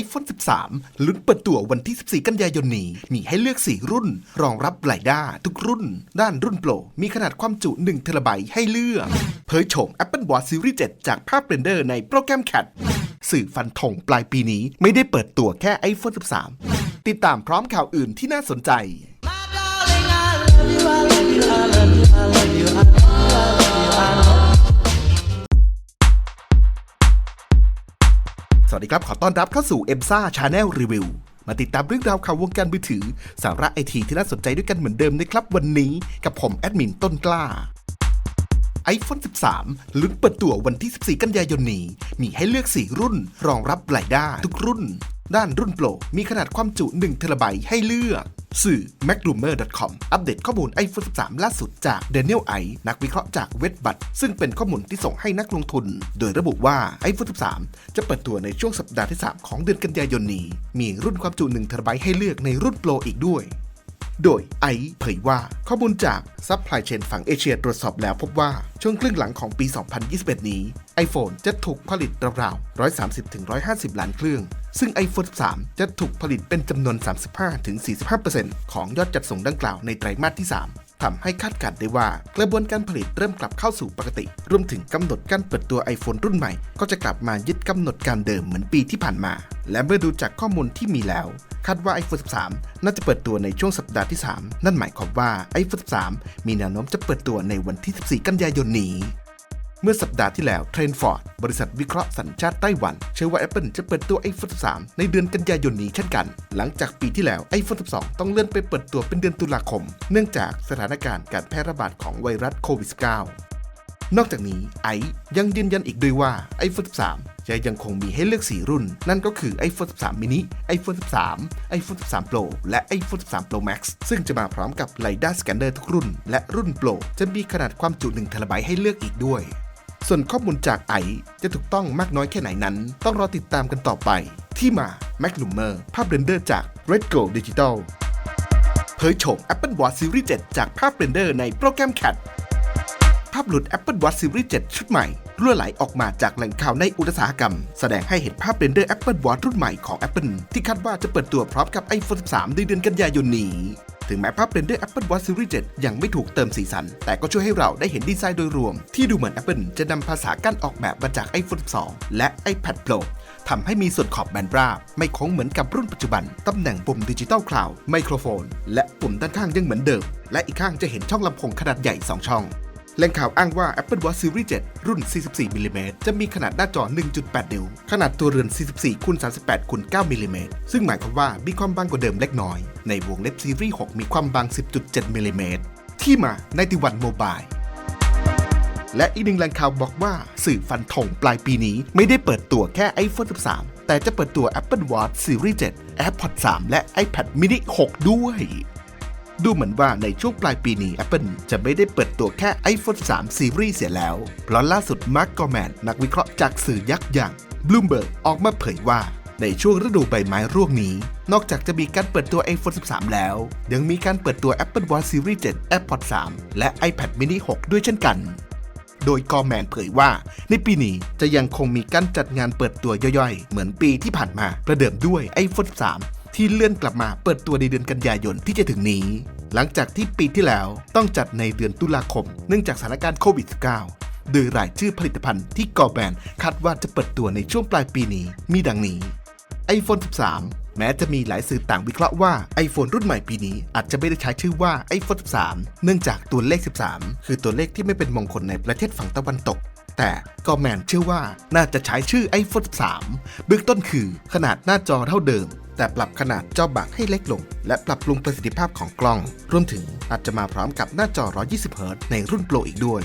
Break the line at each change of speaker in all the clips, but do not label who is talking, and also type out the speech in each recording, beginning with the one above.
iPhone 13 ลุ้นเปิดตัววันที่ 14 กันยายนนี้ มีให้เลือก 4 รุ่น รองรับหลายด้าทุกรุ่น ด้านรุ่นโปร มีขนาดความจุ1เทราไบต์ให้เลือก เผยโฉม Apple Watch Series 7 จากภาพเรนเดอร์ในโปรแกรม CAT สื่อฟันธงปลายปีนี้ไม่ได้เปิดตัวแค่ iPhone 13 ติดตามพร้อมข่าวอื่นที่น่าสนใจ ดีครับ ขอต้อนรับเข้าสู่ e m s a Channel Review มาติดตามเรื่องราวข่าววงการมือถือ สาระไอทีที่น่าสนใจด้วยกันเหมือนเดิมนะครับ วันนี้กับผมแอดมินต้นกล้า iPhone 13 ลุ้นเปิดตัววันที่ 14 กันยายนนี้ มีให้เลือก 4 รุ่น รองรับหลายด้านทุกรุ่น ด้านรุ่นโปร มีขนาดความจุ1เทราไบต์ให้เลือก สื่อ macrumer.com อัปเดตข้อมูล iPhone 13 ล่าสุดจาก Daniel i นักวิเคราะห์จากเว b บัตซึ่งเป็นข้อมูลที่ส่งให้นักลงทุน โดยระบุว่า iPhone 13 จะเปิดตัวในช่วงสัปดาห์ที่ 3 ของเดือนกันยายนนี้ มีรุ่นความจุ1เทราไบต์ให้เลือกในรุ่นโปรอีกด้วย โดยไอเผยว่าข้อมูลจากซัพพลายเชนฝั่งเอเชียตรวจสอบแล้วพบว่า ช่วงครึ่งหลังของปี 2021 นี้ iPhone จะถูกผลิตราวๆ 130-150 ล้านเครื่อง ซึ่ง iPhone 13จะถูกผลิตเป็นจำนวน 35-45%ของยอดจัดส่งดังกล่าวในไตรมาสที่ 3ทำให้คาดการณ์ได้ว่ากระบวนการผลิตเริ่มกลับเข้าสู่ปกติ รวมถึงกำหนดการเปิดตัว iPhone รุ่นใหม่ ก็จะกลับมายึดกำหนดการเดิมเหมือนปีที่ผ่านมา และเมื่อดูจากข้อมูลที่มีแล้ว คาดว่า iPhone 13 น่าจะเปิดตัวในช่วงสัปดาห์ที่ 3 นั่นหมายความว่า iPhone 13 มีแนวโน้มจะเปิดตัวในวันที่ 14 กันยายนนี้ เมื่อสัปดาห์ที่แล้วเทรนฟอร์ดบริษัทวิเคราะห์สัญชาติไต้หวัน เชื่อว่า Apple จะเปิดตัว iPhone 13 ในเดือนกันยายนนี้เช่นกัน หลังจากปีที่แล้ว iPhone 12 ต้องเลื่อนไปเปิดตัวเป็นเดือนตุลาคม เนื่องจากสถานการณ์การแพร่ระบาดของไวรัสโควิด -19 นอกจากนี้ไอยังยืนยันอีกด้วยว่า iPhone 13 จะยังคงมีให้เลือก 4 รุ่น นั่นก็คือ iPhone 13 mini iPhone 13 iPhone 13 Pro และ iPhone 13 Pro Max ซึ่งจะมาพร้อมกับ LiDAR Scanner ทุกรุ่น และรุ่น Pro จะมีขนาดความจุ1 t b ให้เลือกอีกด้วยส่วนข้อมูลจากไอจะถูกต้องมากน้อยแค่ไหนนั้น ต้องรอติดตามกันต่อไป ที่มา Mac l u m e r ภาพเรนเดอร์จาก Red Go Digital เผยโฉม Apple Watch Series 7 จากภาพเรนเดอร์ในโปรแกรม CAT ภาพหลุด Apple Watch Series 7 ชุดใหม่รั่วไหลออกมาจากแหล่งข่าวในอุตสาหกรรม แสดงให้เห็นภาพเรนเดอร์ Apple Watch รุ่นใหม่ของ Apple ที่คาดว่าจะเปิดตัวพร้อมกับ iPhone 13 ในเดือนกันยายนนี้ ถึงแม้ภาพเรนเดอร์ Apple Watch Series 7 ยังไม่ถูกเติมสีสัน แต่ก็ช่วยให้เราได้เห็นดีไซน์โดยรวม ที่ดูเหมือน Apple จะนำภาษาการออกแบบมาจาก iPhone 12 และ iPad Pro ทำให้มีส่วนขอบแบนราบไม่โค้งเหมือนกับรุ่นปัจจุบัน ตำแหน่งปุ่มดิจิตอลคลาวด์ไมโครโฟน และปุ่มด้านข้างยังเหมือนเดิม และอีกข้างจะเห็นช่องลำโพงขนาดใหญ่ 2 ช่อง แหล่งข่าวอ้างว่า Apple Watch Series 7 รุ่น 44 มิลลิเมตรจะมีขนาดหน้าจอ 1.8 นิ้ว ขนาดตัวเรือน 44คูณ38คูณ9มิลลิเมตรซึ่งหมายความว่ามีความบางกว่าเดิมเล็กน้อย ในวงเล็บซีรีส์ 6 มีความบาง 10.7มิลลิเมตรที่มาในติวันโมบายและอีกหนึ่งแหล่งข่าวบอกว่า สื่อฟันธงปลายปีนี้ไม่ได้เปิดตัวแค่ iPhone 13 แต่จะเปิดตัว Apple Watch Series 7 AirPods 3 และ iPad mini 6 ด้วย ดูเหมือนว่าในช่วงปลายปีนี้ Apple จะไม่ได้เปิดตัวแค่ iPhone 3 Series เสียแล้ว เพราะล่าสุดมาร์กกอแมนนักวิเคราะห์จากสื่อยักษ์อย่าง Bloomberg ออกมาเผยว่า ในช่วงฤดูใบไม้ร่วงนี้ นอกจากจะมีการเปิดตัว iPhone 13 แล้ว ยังมีการเปิดตัว Apple Watch Series 7 AirPods 3 และ iPad mini 6 ด้วยเช่นกัน โดยกอแมนเผยว่า ในปีนี้จะยังคงมีการจัดงานเปิดตัวย่อยๆ เหมือนปีที่ผ่านมาประเดิมด้วย iPhone 13 ที่เลื่อนกลับมาเปิดตัวในเดือนกันยายนที่จะถึงนี้ หลังจากที่ปีที่แล้วต้องจัดในเดือนตุลาคม เนื่องจากสถานการณ์โควิด -19 โดยรายชื่อผลิตภัณฑ์ที่กอแมนคาดว่าจะเปิดตัวในช่วงปลายปีนี้มีดังนี้ iPhone 13 แม้จะมีหลายสื่อต่างวิเคราะห์ว่า iPhone รุ่นใหม่ปีนี้อาจจะไม่ได้ใช้ชื่อว่า iPhone 13 เนื่องจากตัวเลข 13 คือตัวเลขที่ไม่เป็นมงคลในประเทศฝั่งตะวันตก แต่ก็แมนเชื่อว่าน่าจะใช้ชื่อ iPhone 13 เบื้องต้นคือขนาดหน้าจอเท่าเดิม แต่ปรับขนาดจอบักให้เล็กลง และปรับปรุงประสิทธิภาพของกล้อง รวมถึงอาจจะมาพร้อมกับหน้าจอ 120 Hz ในรุ่นโปรอีกด้วย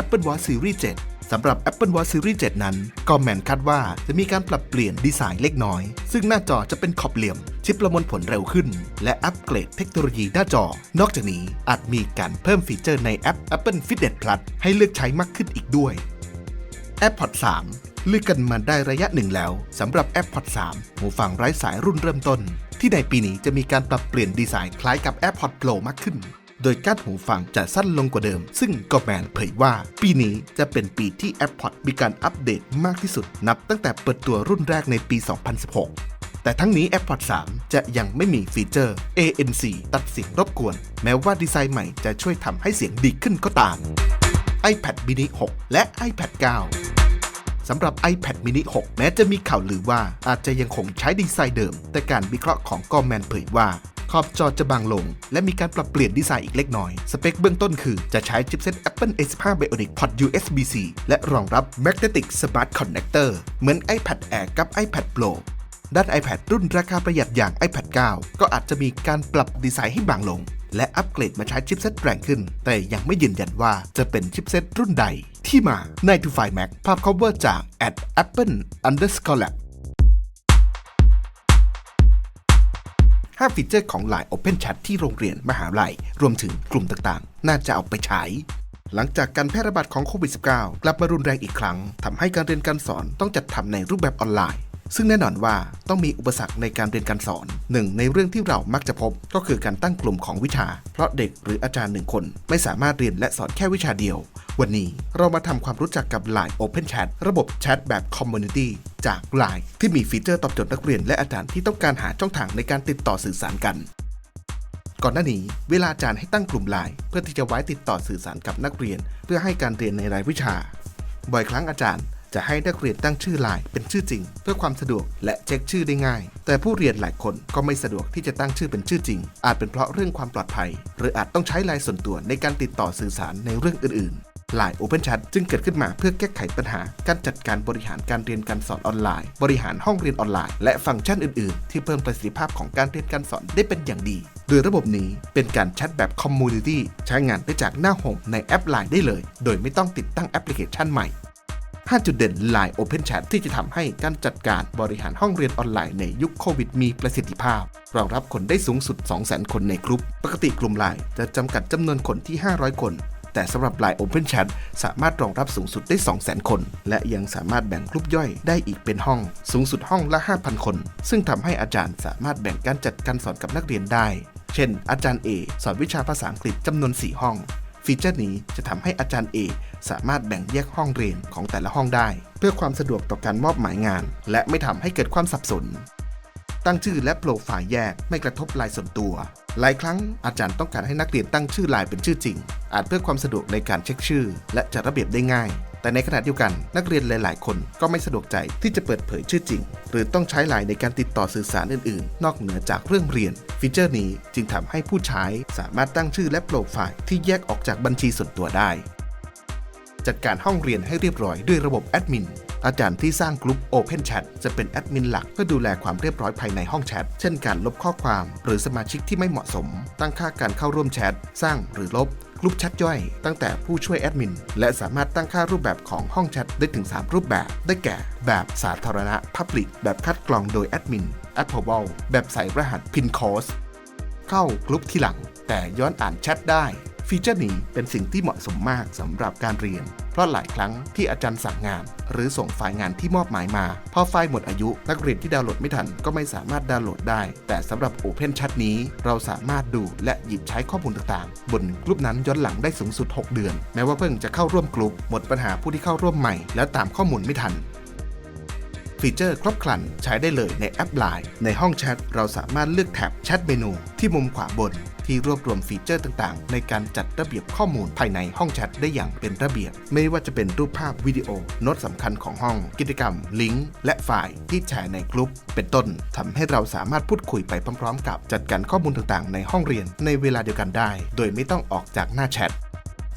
Apple Watch Series 7 สำหรับ Apple Watch Series 7 นั้น ก็แมนคาดว่าจะมีการปรับเปลี่ยนดีไซน์เล็กน้อย ซึ่งหน้าจอจะเป็นขอบเหลี่ยม ชิปประมวลผลเร็วขึ้น และอัปเกรดเทคโนโลยีหน้าจอ นอกจากนี้อาจมีการเพิ่มฟีเจอร์ในแอป Apple Fitness Plus ให้เลือกใช้มากขึ้นอีกด้วย AirPods 3เลือกกันมาได้ระยะหนึ่งแล้วสำหรับ AirPods 3 หูฟังไร้สายรุ่นเริ่มต้น ที่ในปีนี้จะมีการปรับเปลี่ยนดีไซน์คล้ายกับ AirPods Pro มากขึ้น โดยการหูฟังจะสั้นลงกว่าเดิม ซึ่งก็แมนเผยว่า ปีนี้จะเป็นปีที่ AirPods มีการอัปเดตมากที่สุดนับตั้งแต่เปิดตัวรุ่นแรกในปี 2016แต่ทั้งนี้ AirPods 3 จะยังไม่มีฟีเจอร์ ANC ตัดเสียงรบกวน แม้ว่าดีไซน์ใหม่จะช่วยทำให้เสียงดีขึ้นก็ตาม iPad mini 6 และ iPad 9 สำหรับ iPad mini 6 แม้จะมีข่าวลือว่าอาจจะยังคงใช้ดีไซน์เดิม แต่การวิเคราะห์ของกอแมนเผยว่า ขอบจอจะบางลง และมีการปรับเปลี่ยนดีไซน์อีกเล็กน้อย สเปคเบื้องต้นคือจะใช้ชิปเซ็ต Apple A15 Bionic Port USB-C และรองรับ Magnetic Smart Connector เหมือน iPad Air กับ iPad Pro ด้าน iPad รุ่นราคาประหยัดอย่าง iPad 9 ก็อาจจะมีการปรับดีไซน์ให้บางลง และอัปเกรดมาใช้ชิปเซ็ตแรงขึ้น แต่ยังไม่ยืนยันว่าจะเป็นชิปเซ็ตรุ่นใด ที่มาใน to Find Mac ภาพ cover จาก at apple underscore lab 5ฟีเจอร์ของ Line Open Chat ที่โรงเรียนมหาลัย รวมถึงกลุ่มต่างๆ น่าจะเอาไปใช้ หลังจากการแพร่ระบาดของโควิด -19 กลับมารุนแรงอีกครั้งทำให้การเรียนการสอนต้องจัดทำในรูปแบบออนไลน์ ซึ่งแน่นอนว่าต้องมีอุปสรรคในการเรียนการสอนหนึ่งในเรื่องที่เรามักจะพบ ก็คือการตั้งกลุ่มของวิชา เพราะเด็กหรืออาจารย์หนึ่งคน ไม่สามารถเรียนและสอนแค่วิชาเดียว วันนี้เรามาทำความรู้จักกับ Line Open Chat ระบบแชทแบบ Community จาก Line ที่มีฟีเจอร์ตอบโจทย์นักเรียนและอาจารย์ที่ต้องการหาช่องทางในการติดต่อสื่อสารกัน ก่อนหน้านี้ เวลาอาจารย์ให้ตั้งกลุ่มไลน์เพื่อที่จะไว้ติดต่อสื่อสารกับนักเรียน เพื่อให้การเรียนในรายวิชา บ่อยครั้งอาจารย์จะให้นักเรียนตั้งชื่อไลน์เป็นชื่อจริง เพื่อความสะดวกและเช็คชื่อได้ง่าย แต่ผู้เรียนหลายคนก็ไม่สะดวกที่จะตั้งชื่อเป็นชื่อจริง อาจเป็นเพราะเรื่องความปลอดภัย หรืออาจต้องใช้ไลน์ส่วนตัวในการติดต่อสื่อสารในเรื่องอื่นๆ ไลน์ Open Chat จึงเกิดขึ้นมาเพื่อแก้ไขปัญหา การจัดการบริหารการเรียนการสอนออนไลน์ บริหารห้องเรียนออนไลน์ และฟังก์ชันอื่น ๆ ที่เพิ่มประสิทธิภาพของการเรียนการสอนได้เป็นอย่างดีโดยระบบนี้เป็นการแชทแบบ Community ใช้งานได้จากหน้าโฮมในแอป Line ได้เลย โดยไม่ต้องติดตั้งแอปพลิเคชันใหม่ 5 จุดเด่น Line Open Chat ที่จะทำให้การจัดการบริหารห้องเรียนออนไลน์ในยุคโควิดมีประสิทธิภาพ รองรับคนได้สูงสุด 200,000 คนในกลุ่มปกติกลุ่ม Line จะจำกัดจำนวนคนที่ 500 คน แต่สำหรับ Line Open Chat สามารถรองรับสูงสุดได้ 200,000 คน และยังสามารถแบ่งกลุ่มย่อยได้อีกเป็นห้อง สูงสุดห้องละ 5,000 คน ซึ่งทำให้อาจารย์สามารถแบ่งการจัดการสอนกับนักเรียนได้ เช่น อาจารย์ A สอนวิชาภาษาอังกฤษจำนวน 4 ห้องฟีเจอร์นี้จะทำให้อาจารย์ A สามารถแบ่งแยกห้องเรียนของแต่ละห้องได้ เพื่อความสะดวกต่อการมอบหมายงาน และไม่ทำให้เกิดความสับสน ตั้งชื่อและโปรไฟล์แยกไม่กระทบลายส่วนตัว หลายครั้งอาจารย์ต้องการให้นักเรียนตั้งชื่อลายเป็นชื่อจริง อาจเพื่อความสะดวกในการเช็คชื่อ และจัดระเบียบได้ง่าย แต่ในขณะเดียวกันนักเรียนหลาย ๆ คนก็ไม่สะดวกใจที่จะเปิดเผยชื่อจริง หรือต้องใช้ลายในการติดต่อสื่อสารอื่น ๆ นอกเหนือจากเรื่องเรียน ฟีเจอร์นี้จึงทำให้ผู้ใช้สามารถตั้งชื่อและโปรไฟล์ที่แยกออกจากบัญชีส่วนตัวได้ จัดการห้องเรียนให้เรียบร้อยด้วยระบบแอดมิน อาจารย์ที่สร้างกลุ่ม Open Chat จะเป็นแอดมินหลักเพื่อดูแลความเรียบร้อยภายในห้องแชท เช่นการลบข้อความ หรือสมาชิกที่ไม่เหมาะสม ตั้งค่าการเข้าร่วมแชท สร้างหรือลบกลุ่มแชทย่อย ตั้งแต่ผู้ช่วยแอดมิน และสามารถตั้งค่ารูปแบบของห้องแชทได้ถึง 3 รูปแบบ ได้แก่ แบบสาธารณะ Public แบบคัดกรองโดยแอดมิน Apple แบบใส่รหัส PIN Code เข้ากลุ่มที่หลัง แต่ย้อนอ่านแชทได้ ฟีเจอร์นี้เป็นสิ่งที่เหมาะสมมากสำหรับการเรียน เพราะหลายครั้งที่อาจารย์สั่งงาน หรือส่งไฟล์งานที่มอบหมายมา พอไฟล์หมดอายุ นักเรียนที่ดาวน์โหลดไม่ทันก็ไม่สามารถดาวน์โหลดได้ แต่สำหรับ Open Chat นี้ เราสามารถดูและหยิบใช้ข้อมูลต่างๆ บนกลุ่มนั้นย้อนหลังได้สูงสุด 6 เดือน แม้ว่าเพิ่งจะเข้าร่วมกลุ่มหมดปัญหาผู้ที่เข้าร่วมใหม่ แล้วตามข้อมูลไม่ทันฟีเจอร์ครบครันใช้ได้เลยในแอป Line ในห้องแชทเราสามารถเลือกแท็บแชทเมนูที่มุมขวาบน ที่รวบรวมฟีเจอร์ต่างๆ ในการจัดระเบียบข้อมูลภายในห้องแชทได้อย่างเป็นระเบียบ ไม่ว่าจะเป็นรูปภาพวิดีโอโน้ตสำคัญของห้อง กิจกรรม ลิงก์ และไฟล์ที่แชร์ในกลุ่มเป็นต้นทำให้เราสามารถพูดคุยไปพร้อมๆ กับจัดการข้อมูลต่างๆ ในห้องเรียนในเวลาเดียวกันได้ โดยไม่ต้องออกจากหน้าแชท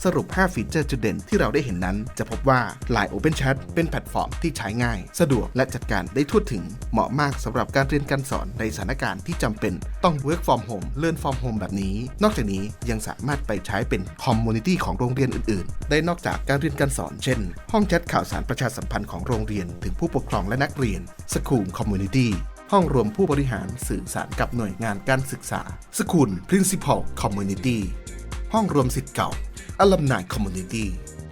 สรุป 5 ฟีเจอร์จุดเด่นที่เราได้เห็นนั้น จะพบว่า Line Open Chat เป็นแพลตฟอร์มที่ใช้ง่าย สะดวกและจัดการได้ทั่วถึง เหมาะมากสำหรับการเรียนการสอนในสถานการณ์ที่จำเป็นต้อง work from home learn from home แบบนี้ นอกจากนี้ยังสามารถไปใช้เป็น community ของโรงเรียนอื่น ๆ ได้นอกจากการเรียนการสอนเช่น ห้องแชทข่าวสารประชาสัมพันธ์ของโรงเรียนถึงผู้ปกครองและนักเรียน School Community ห้องรวมผู้บริหารสื่อสารกับหน่วยงานการศึกษา School Principal Community ห้องรวมสิทธิ์เก่า Alumni Community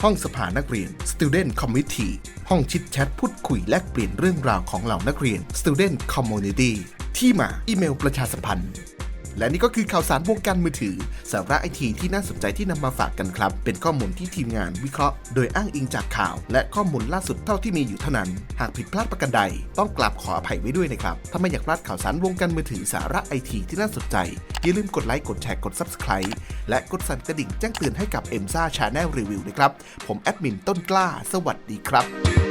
ห้องสภานักเรียน Student Committee ห้องชิดแชทพูดคุยแลกเปลี่ยนเรื่องราวของเหล่านักเรียน Student Community ที่มาอีเมลประชาสัมพันธ์ และนี่ก็คือข่าวสารวงการมือถือ สาระไอทีที่น่าสนใจที่นำมาฝากกันครับ เป็นข้อมูลที่ทีมงานวิเคราะห์ โดยอ้างอิงจากข่าว และข้อมูลล่าสุดเท่าที่มีอยู่เท่านั้น หากผิดพลาดประการใด ต้องกราบขออภัยไว้ด้วยนะครับ ถ้าไม่อยากพลาดข่าวสารวงการมือถือสาระไอทีที่น่าสนใจ อย่าลืมกดไลค์ กดแชร์ กด Subscribe และกดสั่นกระดิ่งแจ้งเตือนให้กับ e m s a Channel Review นะครับ ผมแอดมินต้นกล้า สวัสดีครับ